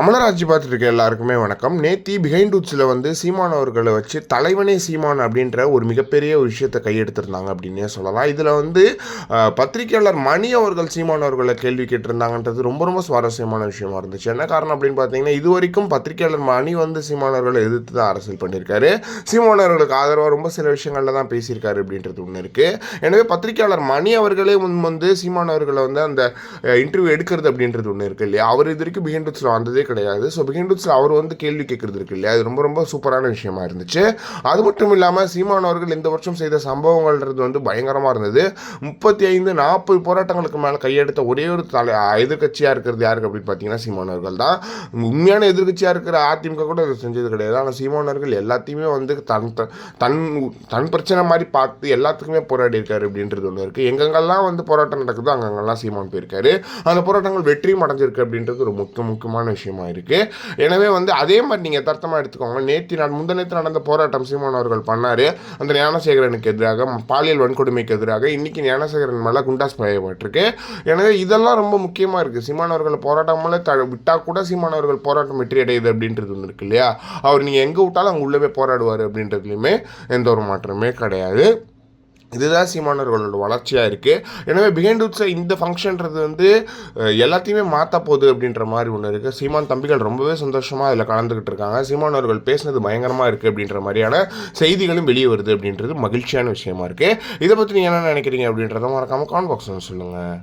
அமலராஜ் பார்த்துட்டு இருக்க எல்லாருக்குமே வணக்கம். நேத்தி பிஹைண்ட் உட்ஸில் வந்து சீமான் அவர்களை வச்சு தலைவனே சீமான் அப்படின்ற ஒரு மிகப்பெரிய ஒரு விஷயத்தை கையெடுத்திருந்தாங்க அப்படின்னே சொல்லலாம். இதில் வந்து பத்திரிகையாளர் பத்திரிக்கையாளர் மணி அவர்கள் சீமான் அவர்களை கேள்வி கேட்டிருந்தாங்கன்றது ரொம்ப ரொம்ப சுவாரஸ்யமான விஷயமா இருந்துச்சு. என்ன காரணம் அப்படின்னு பார்த்தீங்கன்னா இது வரைக்கும் பத்திரிக்கையாளர் மணி வந்து சீமான் அவர்களை எதிர்த்து தான் அரசியல் பண்ணியிருக்காரு. சீமான் அவர்களுக்கு ஆதரவாக ரொம்ப சில விஷயங்களில் தான் பேசியிருக்காரு அப்படின்றது ஒன்று இருக்குது எனவே பத்திரிக்கையாளர் மணி அவர்களே முன் வந்து சீமான் அவர்களை வந்து அந்த இன்டர்வியூ எடுக்கிறது அப்படின்றது ஒன்று இருக்குது இல்லையா? அவர் இது வரைக்கும் பிஹைண்ட் உட்ஸில் வந்ததே கிடையாது. ஸோ பிகின் அவர் வந்து கேள்வி கேட்கறது இருக்கு இல்லையா? அது ரொம்ப ரொம்ப சூப்பரான விஷயமா இருந்துச்சு. அது மட்டும் இல்லாமல் சீமான் அவர்கள் இந்த வருஷம் செய்த சம்பவங்கள்ன்றது வந்து பயங்கரமாக இருந்தது. முப்பத்தி ஐந்து நாற்பது போராட்டங்களுக்கு மேலே கையெடுத்த ஒரே ஒரு தலை எதிர்கட்சியாக இருக்கிறது யாருக்கு அப்படின்னு பார்த்தீங்கன்னா சீமான் அவர்கள் தான். உண்மையான எதிர்கட்சியாக இருக்கிற அதிமுக கூட அதை செஞ்சது கிடையாது. ஆனால் சீமான் அவர்கள் எல்லாத்தையுமே வந்து தன் தன் தன் பிரச்சனை மாதிரி பார்த்து எல்லாத்துக்குமே போராடி இருக்காரு அப்படின்றது ஒன்று இருக்குது எங்கெங்கெல்லாம் வந்து போராட்டம் நடக்குதோ அங்கங்கெல்லாம் சீமான் போயிருக்காரு. அந்த போராட்டங்கள் வெற்றியும் அடைஞ்சிருக்கு அப்படின்றது ஒரு முக்கிய முக்கியமான விஷயம் இருக்குது எனவே வந்து அதே மாதிரி நீங்கள் தர்த்தமாக எடுத்துக்கோங்க. நேற்று நான் முந்தநேற்று நடந்த போராட்டம் சீமான் அவர்கள் பண்ணார். அந்த ஞானசேகரனுக்கு எதிராக பாலியல் வன்கொடுமைக்கு எதிராக இன்னைக்கு ஞானசேகரன் மேலே குண்டாஸ் பயப்பட்டிருக்கு. எனவே இதெல்லாம் ரொம்ப முக்கியமாக இருக்குது சீமான் அவர்கள் போராட்டம் மேலே த விட்டால் கூட சீமான் அவர்கள் போராட்டம் வெற்றி அடையுது அப்படின்றது ஒன்று இருக்கு இல்லையா? அவர் நீங்கள் எங்கே விட்டாலும் அங்கே உள்ளவே போராடுவார் அப்படின்றதுலையுமே எந்த ஒரு மாற்றமே கிடையாது. இதுதான் சீமானவர்களோட வளர்ச்சியாக இருக்குது எனவே பிஹைண்ட் உட்ஸை இந்த ஃபங்க்ஷன்றது வந்து எல்லாத்தையுமே மாற்ற போகுது அப்படின்ற மாதிரி ஒன்று இருக்குது சீமான் தம்பிகள் ரொம்பவே சந்தோஷமாக அதில் கலந்துக்கிட்டு இருக்காங்க. சீமான் அவர்கள் பேசுனது பயங்கரமாக இருக்குது அப்படின்ற மாதிரியான செய்திகளும் வெளியே வருது அப்படின்றது மகிழ்ச்சியான விஷயமா இருக்குது இதை பற்றி நீங்கள் என்ன நினைக்கிறீங்க அப்படின்றத மறக்காமல் கான் பாக்ஸ் சொல்லுங்கள்